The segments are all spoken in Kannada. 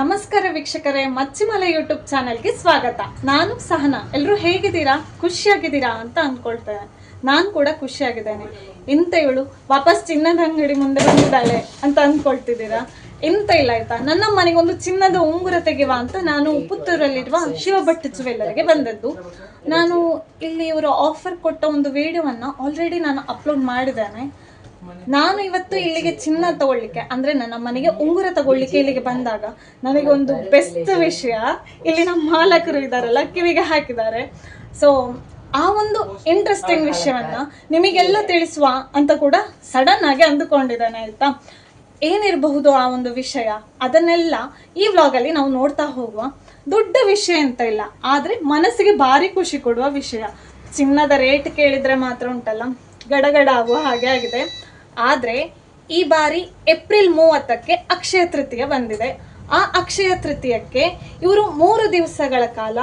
ನಮಸ್ಕಾರ ವೀಕ್ಷಕರೇ, ಮಚ್ಚಿಮಲೆ ಯೂಟ್ಯೂಬ್ ಚಾನೆಲ್ಗೆ ಸ್ವಾಗತ. ನಾನು ಸಹನಾ. ಎಲ್ಲರೂ ಹೇಗಿದ್ದೀರಾ? ಖುಷಿಯಾಗಿದ್ದೀರಾ ಅಂತ ಅಂದ್ಕೊಳ್ತೇನೆ ನಾನು ಕೂಡ ಖುಷಿಯಾಗಿದ್ದೇನೆ. ಇಂತ ಇವಳು ವಾಪಸ್ ಚಿನ್ನದ ಅಂಗಡಿ ಮುಂದೆ ಬಂದಿದ್ದಾಳೆ ಅಂತ ಅಂದ್ಕೊಳ್ತಿದ್ದೀರಾ? ಇಂತ ಇಲ್ಲ ಆಯ್ತಾ? ನನ್ನ ಮನೆಗೊಂದು ಚಿನ್ನದ ಉಂಗುರ ತೆಗೆಯುವ ಅಂತ ನಾನು ಪುತ್ತೂರಲ್ಲಿರುವ ಶಿವಭಟ್ ಜುವೆಲ್ಲರಿಗೆ ಬಂದದ್ದು. ನಾನು ಇಲ್ಲಿ ಇವರು ಆಫರ್ ಕೊಟ್ಟ ಒಂದು ವಿಡಿಯೋವನ್ನು ಆಲ್ರೆಡಿ ನಾನು ಅಪ್ಲೋಡ್ ಮಾಡಿದ್ದೇನೆ. ನಾನು ಇವತ್ತು ಇಲ್ಲಿಗೆ ಚಿನ್ನ ತಗೊಳ್ಳಿಕ್ಕೆ, ಅಂದ್ರೆ ನನ್ನ ಮನೆಗೆ ಉಂಗುರ ತಗೊಳ್ಳಿಕ್ಕೆ ಇಲ್ಲಿಗೆ ಬಂದಾಗ ನನಗೆ ಒಂದು ಬೆಸ್ಟ್ ವಿಷಯ, ಇಲ್ಲಿ ನಮ್ಮ ಮಾಲಕರು ಇದಾರಲ್ಲ ಕಿವಿಗೆ ಹಾಕಿದ್ದಾರೆ. ಸೊ ಆ ಒಂದು ಇಂಟ್ರೆಸ್ಟಿಂಗ್ ವಿಷಯವನ್ನ ನಿಮಗೆಲ್ಲ ತಿಳಿಸುವ ಅಂತ ಕೂಡ ಸಡನ್ ಆಗಿ ಅಂದುಕೊಂಡಿದ್ದಾನೆ, ಆಯ್ತಾ? ಏನಿರಬಹುದು ಆ ಒಂದು ವಿಷಯ? ಅದನ್ನೆಲ್ಲ ಈ ವ್ಲಾಗಲ್ಲಿ ನಾವು ನೋಡ್ತಾ ಹೋಗುವ. ದೊಡ್ಡ ವಿಷಯ ಅಂತ ಇಲ್ಲ, ಆದ್ರೆ ಮನಸ್ಸಿಗೆ ಭಾರಿ ಖುಷಿ ಕೊಡುವ ವಿಷಯ. ಚಿನ್ನದ ರೇಟ್ ಕೇಳಿದ್ರೆ ಮಾತ್ರ ಉಂಟಲ್ಲ? ಗಡಗಡ ಆಗುವ ಹಾಗೆ ಆಗಿದೆ. ಆದ್ರೆ ಈ ಬಾರಿ ಏಪ್ರಿಲ್ ಮೂವತ್ತಕ್ಕೆ ಅಕ್ಷಯ ತೃತೀಯ ಬಂದಿದೆ. ಆ ಅಕ್ಷಯ ತೃತೀಯಕ್ಕೆ ಇವರು ಮೂರು ದಿವಸಗಳ ಕಾಲ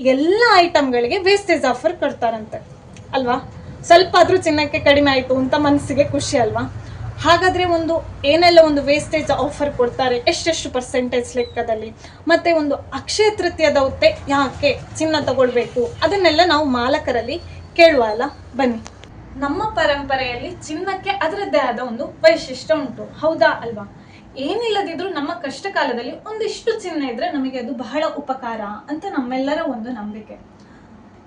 ಎಲ್ಲ ಐಟಮ್ಗಳಿಗೆ ವೇಸ್ಟೇಜ್ ಆಫರ್ ಕೊಡ್ತಾರಂತೆ. ಅಲ್ವಾ? ಸ್ವಲ್ಪ ಆದ್ರೂ ಚಿನ್ನಕ್ಕೆ ಕಡಿಮೆ ಆಯಿತು ಅಂತ ಮನಸ್ಸಿಗೆ ಖುಷಿ ಅಲ್ವಾ? ಹಾಗಾದರೆ ಒಂದು ಏನೆಲ್ಲ ಒಂದು ವೇಸ್ಟೇಜ್ ಆಫರ್ ಕೊಡ್ತಾರೆ, ಎಷ್ಟೆಷ್ಟು ಪರ್ಸೆಂಟೇಜ್ ಲೆಕ್ಕದಲ್ಲಿ? ಮತ್ತೆ ಒಂದು ಅಕ್ಷಯ ತೃತೀಯದ ಯಾಕೆ ಚಿನ್ನ ತಗೊಳ್ಬೇಕು? ಅದನ್ನೆಲ್ಲ ನಾವು ಮಾಲಕರಲ್ಲಿ ಕೇಳುವ ಅಲ್ಲ? ಬನ್ನಿ. ನಮ್ಮ ಪರಂಪರೆಯಲ್ಲಿ ಚಿನ್ನಕ್ಕೆ ಅದರದ್ದೇ ಆದ ಒಂದು ವೈಶಿಷ್ಟ್ಯ ಉಂಟು. ಹೌದಾ ಅಲ್ವಾ? ಏನಿಲ್ಲದಿದ್ರು ನಮ್ಮ ಕಷ್ಟ ಕಾಲದಲ್ಲಿ ಒಂದಿಷ್ಟು ಚಿನ್ನ ಇದ್ರೆ ನಮಗೆ ಅದು ಬಹಳ ಉಪಕಾರ ಅಂತ ನಮ್ಮೆಲ್ಲರ ಒಂದು ನಂಬಿಕೆ.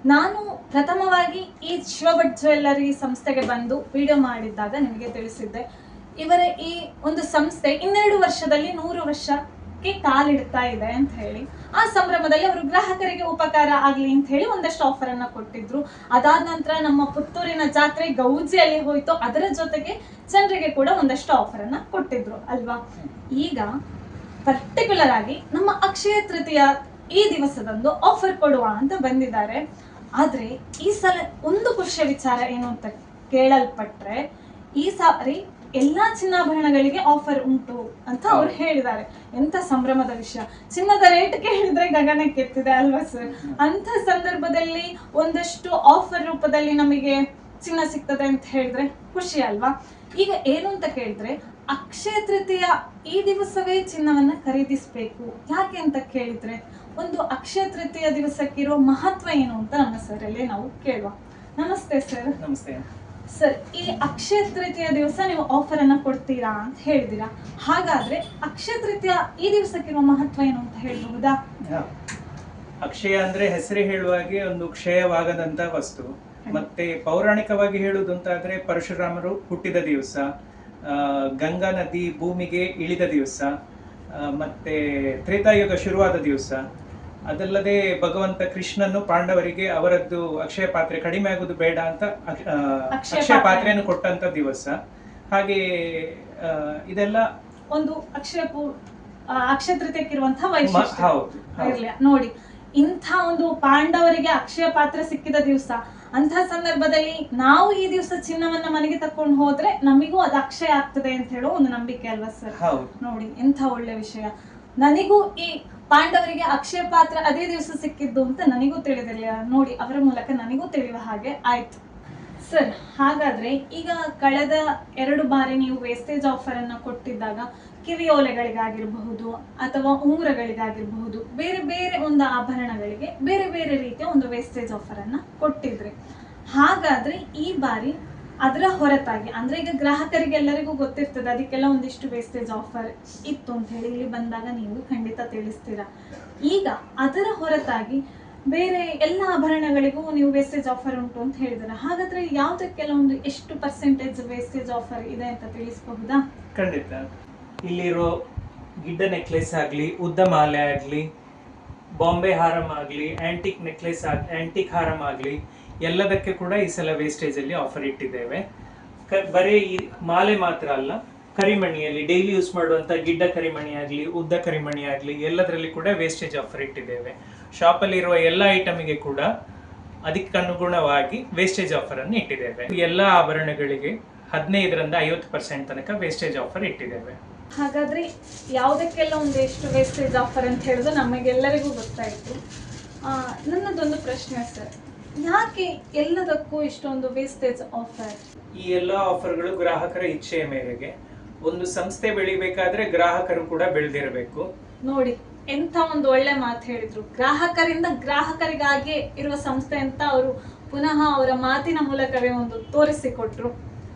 ನಾನು ಪ್ರಥಮವಾಗಿ ಈ ಶಿವಭಟ್ ಜ್ಯುವೆಲ್ಲರಿ ಸಂಸ್ಥೆಗೆ ಬಂದು ವಿಡಿಯೋ ಮಾಡಿದ್ದಾಗ ನಿಮಗೆ ತಿಳಿಸಿದ್ದೆ. ಇವರ ಈ ಒಂದು ಸಂಸ್ಥೆ ಇನ್ನೆರಡು ವರ್ಷದಲ್ಲಿ ನೂರು ವರ್ಷಕ್ಕೆ ಕಾಲಿಡ್ತಾ ಇದೆ ಅಂತ ಹೇಳಿ, ಆ ಸಂಭ್ರಮದಲ್ಲಿ ಅವರು ಗ್ರಾಹಕರಿಗೆ ಉಪಕಾರ ಆಗಲಿ ಅಂತ ಹೇಳಿ ಒಂದಷ್ಟು ಆಫರ್ ಅನ್ನ ಕೊಟ್ಟಿದ್ರು. ಅದಾದ ನಂತರ ನಮ್ಮ ಪುತ್ತೂರಿನ ಜಾತ್ರೆ ಗೌಜಿಯಲ್ಲಿ ಹೋಯ್ತು. ಅದರ ಜೊತೆಗೆ ಜನರಿಗೆ ಕೂಡ ಒಂದಷ್ಟು ಆಫರ್ ಅನ್ನ ಕೊಟ್ಟಿದ್ರು ಅಲ್ವಾ? ಈಗ ಪರ್ಟಿಕ್ಯುಲರ್ ಆಗಿ ನಮ್ಮ ಅಕ್ಷಯ ತೃತೀಯ ಈ ದಿವಸದಂದು ಆಫರ್ ಕೊಡುವ ಅಂತ ಬಂದಿದ್ದಾರೆ. ಆದ್ರೆ ಈ ಸಲ ಒಂದು ಖುಷಿಯ ವಿಚಾರ ಏನು ಅಂತ ಕೇಳಲ್ಪಟ್ರೆ, ಈ ಸಾರಿ ಎಲ್ಲಾ ಚಿನ್ನಾಭರಣಗಳಿಗೆ ಆಫರ್ ಉಂಟು ಅಂತ ಅವ್ರು ಹೇಳಿದ್ದಾರೆ. ಎಂತ ಸಂಭ್ರಮದ ವಿಷಯ. ಚಿನ್ನದ ರೇಟ್ ಕೇಳಿದ್ರೆ ಗಗನಕ್ಕೆ ಎತ್ತಿದೆ ಅಲ್ವಾ ಸರ್ ಅಂತ ಸಂದರ್ಭದಲ್ಲಿ ಒಂದಷ್ಟು ಆಫರ್ ರೂಪದಲ್ಲಿ ನಮಗೆ ಚಿನ್ನ ಸಿಗ್ತದೆ ಅಂತ ಹೇಳಿದ್ರೆ ಖುಷಿ ಅಲ್ವಾ? ಈಗ ಏನು ಅಂತ ಕೇಳಿದ್ರೆ ಅಕ್ಷಯ ತೃತೀಯ ಈ ದಿವಸವೇ ಚಿನ್ನವನ್ನ ಖರೀದಿಸಬೇಕು. ಯಾಕೆ ಅಂತ ಕೇಳಿದ್ರೆ ಒಂದು ಅಕ್ಷಯ ತೃತೀಯ ದಿವಸಕ್ಕಿರೋ ಮಹತ್ವ ಏನು ಅಂತ ನಮ್ಮ ಸರ್ ಅಲ್ಲಿ ನಾವು ಕೇಳುವ. ನಮಸ್ತೆ ಸರ್ ನಮಸ್ತೆ. ಸರ್ ಈ ಅಕ್ಷಯ ತೃತೀಯ ದಿವಸ ನೀವು ಆಫರ್ ಅನ್ನ ಕೊಡ್ತೀರಾ ಅಂತ ಹೇಳಿದಿರಾ ಹಾಗಾದ್ರೆ ಅಕ್ಷಯ ತೃತೀಯ ಈ ದಿವಸಕ್ಕಿರುವ ಮಹತ್ವ ಏನು ಅಂತ ಹೇಳಬಹುದಾ? ಅಕ್ಷಯ ಅಂದ್ರೆ ಹೆಸರೇ ಹೇಳುವ ಹಾಗೆ ಒಂದು ಕ್ಷಯವಾಗದಂತ ವಸ್ತು. ಮತ್ತೆ ಪೌರಾಣಿಕವಾಗಿ ಹೇಳುವುದು ಅಂತಾದ್ರೆ ಪರಶುರಾಮರು ಹುಟ್ಟಿದ ದಿವಸ ಆ, ಗಂಗಾ ನದಿ ಭೂಮಿಗೆ ಇಳಿದ ದಿವಸ ಮತ್ತೆ ತ್ರೇತಾಯುಗ ಶುರುವಾದ ದಿವಸ. ಅದಲ್ಲದೆ ಭಗವಂತ ಕೃಷ್ಣನು ಪಾಂಡವರಿಗೆ ಅವರದ್ದು ಅಕ್ಷಯ ಪಾತ್ರೆ ಕಡಿಮೆ ಆಗುದು ಬೇಡ ಅಂತ ಅಕ್ಷ- ಅಕ್ಷಯ ಪಾತ್ರೆಯನ್ನು ಕೊಟ್ಟಂತ ದಿವಸ. ಹಾಗೆ ಇದೆಲ್ಲ ಒಂದು ಅಕ್ಷಯ ಅಕ್ಷಯ ತೃತೀಯಕ್ಕಿರುವಂತಹ ವೈಶಿಷ್ಟ್ಯ. ನೋಡಿ. ಇಂಥ ಒಂದು ಪಾಂಡವರಿಗೆ ಅಕ್ಷಯ ಪಾತ್ರ ಸಿಕ್ಕಿದ ದಿವಸ ಅಂತಹ ಸಂದರ್ಭದಲ್ಲಿ ನಾವು ಈ ದಿವಸ ಚಿನ್ನವನ್ನ ಮನೆಗೆ ತಕೊಂಡು ಹೋದ್ರೆ ನಮಿಗೂ ಅದು ಅಕ್ಷಯ ಆಗ್ತದೆ ಅಂತ ಹೇಳೋ ಒಂದು ನಂಬಿಕೆ ಅಲ್ವಾ ಸರ್? ಹೌದು. ನೋಡಿ ಎಂಥ ಒಳ್ಳೆ ವಿಷಯ. ನನಗೂ ಈ ಪಾಂಡವರಿಗೆ ಅಕ್ಷಯ ಪಾತ್ರ ಅದೇ ದಿವಸ ಸಿಕ್ಕಿದ್ದು ಅಂತ ನನಗೂ ತಿಳಿದಿರಲಿಲ್ಲ. ನೋಡಿ, ಅವರ ಮೂಲಕ ನನಗೂ ತಿಳಿಯುವ ಹಾಗೆ ಆಯ್ತು. ಸರ್, ಹಾಗಾದ್ರೆ ಈಗ ಕಳೆದ ಎರಡು ಬಾರಿ ನೀವು ವೇಸ್ಟೇಜ್ ಆಫರ್ ಅನ್ನ ಕೊಟ್ಟಿದ್ದಾಗ ಕಿವಿಯೋಲೆಗಳಿಗಾಗಿರಬಹುದು ಅಥವಾ ಉಂಗುರಗಳಿಗಾಗಿರಬಹುದು, ಬೇರೆ ಬೇರೆ ಒಂದು ಆಭರಣಗಳಿಗೆ ಬೇರೆ ಬೇರೆ ರೀತಿಯ ಒಂದು ವೇಸ್ಟೇಜ್ ಆಫರ್ ಅನ್ನ ಕೊಟ್ಟಿದ್ರಿ. ಹಾಗಾದ್ರೆ ಈ ಬಾರಿ ಅದರ ಹೊರತಾಗಿ, ಅಂದ್ರೆ ಈಗ ಗ್ರಾಹಕರಿಗೆ ಎಲ್ಲರಿಗೂ ಗೊತ್ತಿರ್ತದೆ, ಅದಕ್ಕೆಲ್ಲ ಒಂದಿಷ್ಟು ವೇಸ್ಟೇಜ್ ಆಫರ್ ಇತ್ತು ಅಂತ ಹೇಳಿ ಇಲ್ಲಿ ಬಂದಾಗ ನೀವು ಖಂಡಿತ ತಿಳಿಸ್ತೀರಾ. ಈಗ ಅದರ ಹೊರತಾಗಿ ಬೇರೆ ಎಲ್ಲ ಆಭರಣಗಳಿಗೂ ನೀವು ವೇಸ್ಟೇಜ್ ಆಫರ್ ಉಂಟು ಅಂತ ಹೇಳಿದ್ರೆ ಹಾಗಾದ್ರೆ ಯಾವುದಕ್ಕೆಲ್ಲ ಒಂದು ಎಷ್ಟು ಪರ್ಸೆಂಟೇಜ್ ವೇಸ್ಟೇಜ್ ಆಫರ್ ಇದೆ ಅಂತ ತಿಳಿಸಬಹುದಾ? ಖಂಡಿತ. ಇಲ್ಲಿರೋ ಗಿಡ್ಡ ನೆಕ್ಲೆಸ್ ಆಗಲಿ, ಉದ್ದ ಮಾಲೆ ಆಗಲಿ, ಬಾಂಬೆ ಹಾರಂ ಆಗಲಿ ಆಂಟಿಕ್ ನೆಕ್ಲೆಸ್ ಆಗ್ಲಿ ಆಂಟಿಕ್ ಹಾರಂ ಆಗಲಿ ಎಲ್ಲದಕ್ಕೆ ಕೂಡ ಈ ಸಲ ವೇಸ್ಟೇಜ್ ಅಲ್ಲಿ ಆಫರ್ ಇಟ್ಟಿದ್ದೇವೆ. ಬರೀ ಈ ಮಾಲೆ ಮಾತ್ರ ಅಲ್ಲ, ಕರಿಮಣಿಯಲ್ಲಿ ಡೈಲಿ ಯೂಸ್ ಮಾಡುವಂತ ಗಿಡ್ಡ ಕರಿಮಣಿ ಆಗಲಿ, ಉದ್ದ ಕರಿಮಣಿ ಆಗಲಿ, ಎಲ್ಲದರಲ್ಲಿ ಕೂಡ ವೇಸ್ಟೇಜ್ ಆಫರ್ ಇಟ್ಟಿದ್ದೇವೆ. ಶಾಪಲ್ಲಿರುವ ಎಲ್ಲ ಐಟಮಿಗೆ ಕೂಡ ಅದಕ್ಕನುಗುಣವಾಗಿ ವೇಸ್ಟೇಜ್ ಆಫರ್ ಅನ್ನು ಇಟ್ಟಿದ್ದೇವೆ. ಎಲ್ಲ ಆಭರಣಗಳಿಗೆ ಹದಿನೈದರಿಂದ ಐವತ್ತು ಪರ್ಸೆಂಟ್ ತನಕ ವೇಸ್ಟೇಜ್ ಆಫರ್ ಇಟ್ಟಿದ್ದೇವೆ. ಹಾಗಾದ್ರೆ ಯಾವುದಕ್ಕೆಲ್ಲ ಒಂದು ಎಷ್ಟು ವೇಸ್ಟೇಜ್ ಆಫರ್ ಅಂತ ಹೇಳಿದ್ರೆ ನಮಗೆಲ್ಲರಿಗೂ ಗೊತ್ತಾಯಿತು. ನನ್ನದೊಂದು ಪ್ರಶ್ನೆ ಸರ್. ಯಾಕೆ ಎಲ್ಲದಕ್ಕೂ ಇಷ್ಟೊಂದು ವೇಸ್ಟೇಜ್ ಆಫರ್ ಈ ಎಲ್ಲ ಆಫರ್ಗಳು ಗ್ರಾಹಕರ ಇಚ್ಛೆಯ ಮೇರೆಗೆ. ಒಂದು ಸಂಸ್ಥೆ ಬೆಳಿಬೇಕಾದ್ರೆ ಗ್ರಾಹಕರು ಕೂಡ ಬೆಳೆದಿರಬೇಕು. ನೋಡಿ ಎಂಥ ಒಂದು ಒಳ್ಳೆ ಮಾತು ಹೇಳಿದ್ರು. ಗ್ರಾಹಕರಿಂದ ಗ್ರಾಹಕರಿಗಾಗಿಯೇ ಇರುವ ಸಂಸ್ಥೆ ಅಂತ ಅವರು ಪುನಃ ಅವರ ಮಾತಿನ ಮೂಲಕವೇ ಒಂದು ತೋರಿಸಿಕೊಟ್ರು.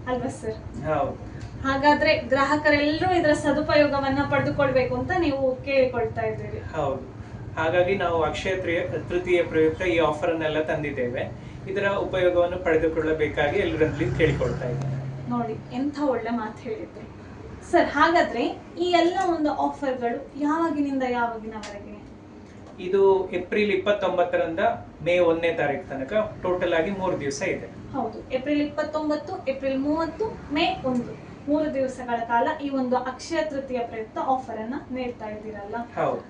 ಅಲ್ವಾ ಸರ್ ಹೌದು. ಹಾಗಾದ್ರೆ ಗ್ರಾಹಕರೆಲ್ಲರೂ ಇದರ ಸದುಪಯೋಗವನ್ನ ಪಡೆದುಕೊಳ್ಬೇಕು ಅಂತ ನೀವು ಕೇಳಿಕೊಳ್ತಾ ಇದ್ದೀರಿ. ಹೌದು. ಹಾಗಾಗಿ ನಾವು ಅಕ್ಷಯ ತ್ರಿಯ ತೃತೀಯ ಪ್ರಯುಕ್ತ ಈ ಆಫರ್ ಅನ್ನೆಲ್ಲ ತಂದಿದ್ದೇವೆ. ಇದರ ಉಪಯೋಗವನ್ನು ಪಡೆದುಕೊಳ್ಳಬೇಕಾಗಿ ಎಲ್ಲರಲ್ಲಿ ಕೇಳಿಕೊಳ್ತಾ ಇದ್ದೇನೆ. ನೋಡಿ ಎಂಥ ಒಳ್ಳೆ ಮಾತು ಹೇಳಿದ್ರು. ಸರ್ ಹಾಗಾದ್ರೆ ಈ ಎಲ್ಲ ಒಂದು ಆಫರ್ಗಳು ಯಾವಾಗಿನಿಂದ ಯಾವಾಗಿನವರೆಗೆ? ಇದು ಏಪ್ರಿಲ್ ಇಪ್ಪತ್ತೊಂಬತ್ತರಿಂದ ಮೇ ಒಂದನೇ ತಾರೀಕು ತನಕ ಟೋಟಲ್ ಆಗಿ ಮೂರು ದಿವಸ ಇದೆ. ಹೌದು ಏಪ್ರಿಲ್ ಇಪ್ಪತ್ತೊಂಬತ್ತು ಏಪ್ರಿಲ್ ಮೂವತ್ತು ಮೇ ಒಂದು. ಮೂರು ದಿವಸಗಳ ಕಾಲ ಈ ಒಂದು ಅಕ್ಷಯ ತೃತೀಯ ಪ್ರಯುಕ್ತ ಆಫರ್ ಅನ್ನ ನೀಡ್ತಾ ಇದ್ದೀರಲ್ಲ. ಹೌದು.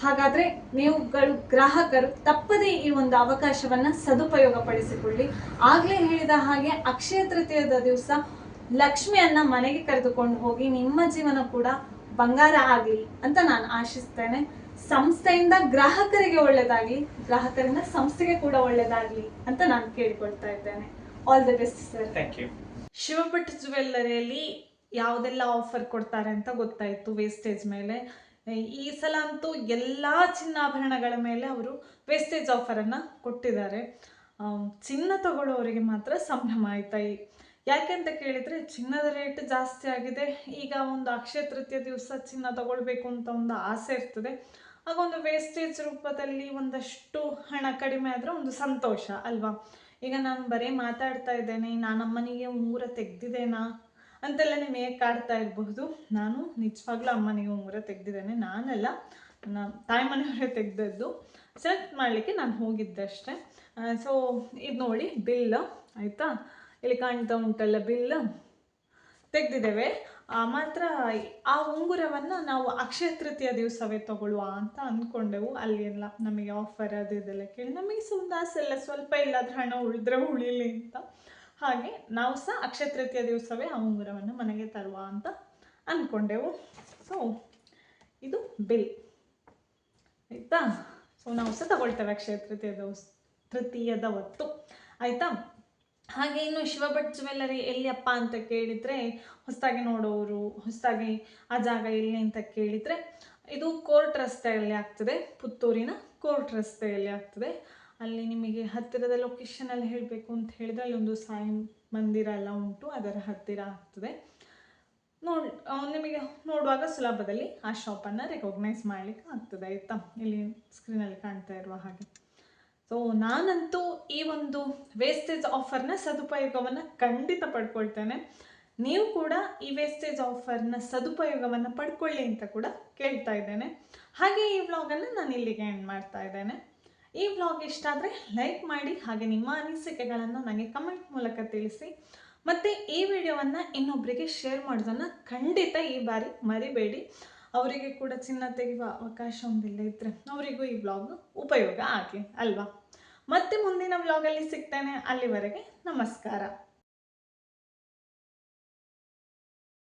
ಹಾಗಾದ್ರೆ ನೀವುಗಳು ಗ್ರಾಹಕರು ತಪ್ಪದೇ ಈ ಒಂದು ಅವಕಾಶವನ್ನ ಸದುಪಯೋಗ ಪಡಿಸಿಕೊಳ್ಳಿ ಆಗ್ಲೇ ಹೇಳಿದ ಹಾಗೆ ಅಕ್ಷಯ ತೃತೀಯದ ದಿವಸ ಲಕ್ಷ್ಮಿಯನ್ನ ಮನೆಗೆ ಕರೆದುಕೊಂಡು ಹೋಗಿ ನಿಮ್ಮ ಜೀವನ ಕೂಡ ಬಂಗಾರ ಆಗಲಿ ಅಂತ ನಾನು ಆಶಿಸ್ತೇನೆ. ಸಂಸ್ಥೆಯಿಂದ ಗ್ರಾಹಕರಿಗೆ ಒಳ್ಳೇದಾಗ್ಲಿ ಗ್ರಾಹಕರಿಂದ ಸಂಸ್ಥೆಗೆ ಕೂಡ ಒಳ್ಳೇದಾಗ್ಲಿ ಅಂತ ನಾನು ಕೇಳಿಕೊಳ್ತಾ ಇದ್ದೇನೆ. All the best sir thank you Shivbhat ಜುವೆಲ್ಲರಿಯಲ್ಲಿ ಯಾವುದೆಲ್ಲ ಆಫರ್ ಕೊಡ್ತಾರೆ ಅಂತ ಗೊತ್ತಾಯಿತು ವೇಸ್ಟೇಜ್ ಮೇಲೆ. ಈ ಸಲ ಅಂತೂ ಎಲ್ಲ ಚಿನ್ನಾಭರಣಗಳ ಮೇಲೆ ಅವರು ವೇಸ್ಟೇಜ್ ಆಫರನ್ನು ಕೊಟ್ಟಿದ್ದಾರೆ. ಚಿನ್ನ ತಗೊಳ್ಳೋರಿಗೆ ಮಾತ್ರ ಸಂಭ್ರಮ ಆಯ್ತಾ ಈ ಯಾಕೆಂತ ಕೇಳಿದರೆ ಚಿನ್ನದ ರೇಟ್ ಜಾಸ್ತಿ ಆಗಿದೆ. ಈಗ ಒಂದು ಅಕ್ಷಯ ತೃತೀಯ ದಿವಸ ಚಿನ್ನ ತಗೊಳ್ಬೇಕು ಅಂತ ಒಂದು ಆಸೆ ಇರ್ತದೆ. ಆಗ ಒಂದು ವೇಸ್ಟೇಜ್ ರೂಪದಲ್ಲಿ ಒಂದಷ್ಟು ಹಣ ಕಡಿಮೆ ಆದರೆ ಒಂದು ಸಂತೋಷ ಅಲ್ವಾ? ಈಗ ನಾನು ಬರೀ ಮಾತಾಡ್ತಾ ಇದ್ದೇನೆ ನಾನು ಅಮ್ಮನಿಗೆ ಮೂರ ತೆಗ್ದಿದ್ದೇನಾ? ಅಂತೆಲ್ಲ ನಿಮಗೆ ಕಾಡ್ತಾ ಇರಬಹುದು? ನಾನು ನಿಜವಾಗ್ಲೂ ಅಮ್ಮನಿಗೆ ಉಂಗುರ ತೆಗೆದಿದ್ದೇನೆ. ನಾನಲ್ಲ ನನ್ನ ತಾಯಿ ಮನೆಯವರೇ ತೆಗೆದದ್ದು. ಸೆಲೆಕ್ಟ್ ಮಾಡಲಿಕ್ಕೆ ನಾನು ಹೋಗಿದ್ದೆ ಅಷ್ಟೇ ಸೊ ಇದು ನೋಡಿ, ಬಿಲ್, ಆಯಿತಾ? ಇಲ್ಲಿ ಕಾಣ್ತಾ ಉಂಟಲ್ಲ ಬಿಲ್? ತೆಗೆದಿದ್ದೇವೆ. ಮಾತ್ರ ಆ ಉಂಗುರವನ್ನು ನಾವು ಅಕ್ಷಯ ತೃತೀಯ ದಿವಸವೇ ತಗೊಳ್ಳುವ ಅಂತ ಅಂದ್ಕೊಂಡೆವು ಅಲ್ಲಿ ಎಲ್ಲ ನಮಗೆ ಆಫರ್ ಅದು ಇದೆಲ್ಲ ಕೇಳಿ ನಮಗೆ ಸುಂದಾಸೆಲ್ಲ ಸ್ವಲ್ಪ ಇಲ್ಲಾದ್ರೆ ಹಣ ಉಳಿದ್ರೆ ಉಳಿಲಿ ಅಂತ. ಹಾಗೆ ನಾವು ಸಹ ಅಕ್ಷಯ ತೃತೀಯ ದಿವಸವೇ ಆ ಉಂಗುರವನ್ನು ಮನೆಗೆ ತರುವ ಅಂತ ಅಂದ್ಕೊಂಡೆವು. ಸೊ ಇದು ಬಿಲ್ ಆಯಿತಾ? ಸೊ ನಾವು ಸಹ ತಗೊಳ್ತೇವೆ ಅಕ್ಷಯ ತೃತೀಯ ದಿವಸ, ತೃತೀಯದ ಹೊತ್ತು ಆಯಿತಾ? ಹಾಗೆ ಇನ್ನು ಶಿವಭಟ್ ಜ್ಯುವೆಲ್ಲರಿ ಎಲ್ಲಿಯಪ್ಪ ಅಂತ ಕೇಳಿದರೆ, ಹೊಸದಾಗಿ ನೋಡೋರು, ಹೊಸದಾಗಿ ಆ ಜಾಗ ಎಲ್ಲಿ ಅಂತ ಕೇಳಿದರೆ, ಇದು ಕೋರ್ಟ್ ರಸ್ತೆಯಲ್ಲಿ ಆಗ್ತದೆ. ಪುತ್ತೂರಿನ ಕೋರ್ಟ್ ರಸ್ತೆಯಲ್ಲಿ ಆಗ್ತದೆ. ಅಲ್ಲಿ ನಿಮಗೆ ಹತ್ತಿರದ ಲೊಕೇಶನಲ್ಲಿ ಹೇಳಬೇಕು ಅಂತ ಹೇಳಿದ್ರೆ ಅಲ್ಲೊಂದು ಸಾಯಿ ಮಂದಿರ ಎಲ್ಲ ಉಂಟು, ಅದರ ಹತ್ತಿರ ಆಗ್ತದೆ. ನೋಡ್ ನಿಮಗೆ ನೋಡುವಾಗ ಸುಲಭದಲ್ಲಿ ಆ ಶಾಪನ್ನು ರೆಕಗ್ನೈಸ್ ಮಾಡಲಿಕ್ಕೆ ಆಗ್ತದೆ, ಆಯಿತಾ? ಇಲ್ಲಿ ಸ್ಕ್ರೀನಲ್ಲಿ ಕಾಣ್ತಾ ಇರುವ ಹಾಗೆ. ಸೊ ನಾನಂತೂ ಈ ಒಂದು ವೇಸ್ಟೇಜ್ ಆಫರ್ನ ಸದುಪಯೋಗವನ್ನು ಖಂಡಿತ ಪಡ್ಕೊಳ್ತೇನೆ. ನೀವು ಕೂಡ ಈ ವೇಸ್ಟೇಜ್ ಆಫರ್ನ ಸದುಪಯೋಗವನ್ನು ಪಡ್ಕೊಳ್ಳಿ ಅಂತ ಕೂಡ ಕೇಳ್ತಾ ಇದ್ದೇನೆ. ಹಾಗೆ ಈ ವ್ಲಾಗನ್ನು ನಾನು ಇಲ್ಲಿಗೆ ಎಂಡ್ ಮಾಡ್ತಾ ಇದ್ದೇನೆ. ಈ ವ್ಲಾಗ್ ಇಷ್ಟ ಆದರೆ ಲೈಕ್ ಮಾಡಿ ಹಾಗೆ ನಿಮ್ಮ ಅನಿಸಿಕೆಗಳನ್ನು ನನಗೆ ಕಮೆಂಟ್ ಮೂಲಕ ತಿಳಿಸಿ. ಮತ್ತು ಈ ವಿಡಿಯೋವನ್ನು ಇನ್ನೊಬ್ಬರಿಗೆ ಶೇರ್ ಮಾಡೋದನ್ನು ಖಂಡಿತ ಈ ಬಾರಿ ಮರಿಬೇಡಿ. ಅವರಿಗೆ ಕೂಡ ಚಿನ್ನ ತೆಗೆಯುವ ಅವಕಾಶ ಒಂದಿಲ್ಲ ಇದ್ದರೆ ಅವರಿಗೂ ಈ ವ್ಲಾಗ್ ಉಪಯೋಗ ಆಗಲಿ ಅಲ್ವಾ? ಮತ್ತೆ ಮುಂದಿನ ವ್ಲಾಗಲ್ಲಿ ಸಿಗ್ತೇನೆ. ಅಲ್ಲಿವರೆಗೆ ನಮಸ್ಕಾರ.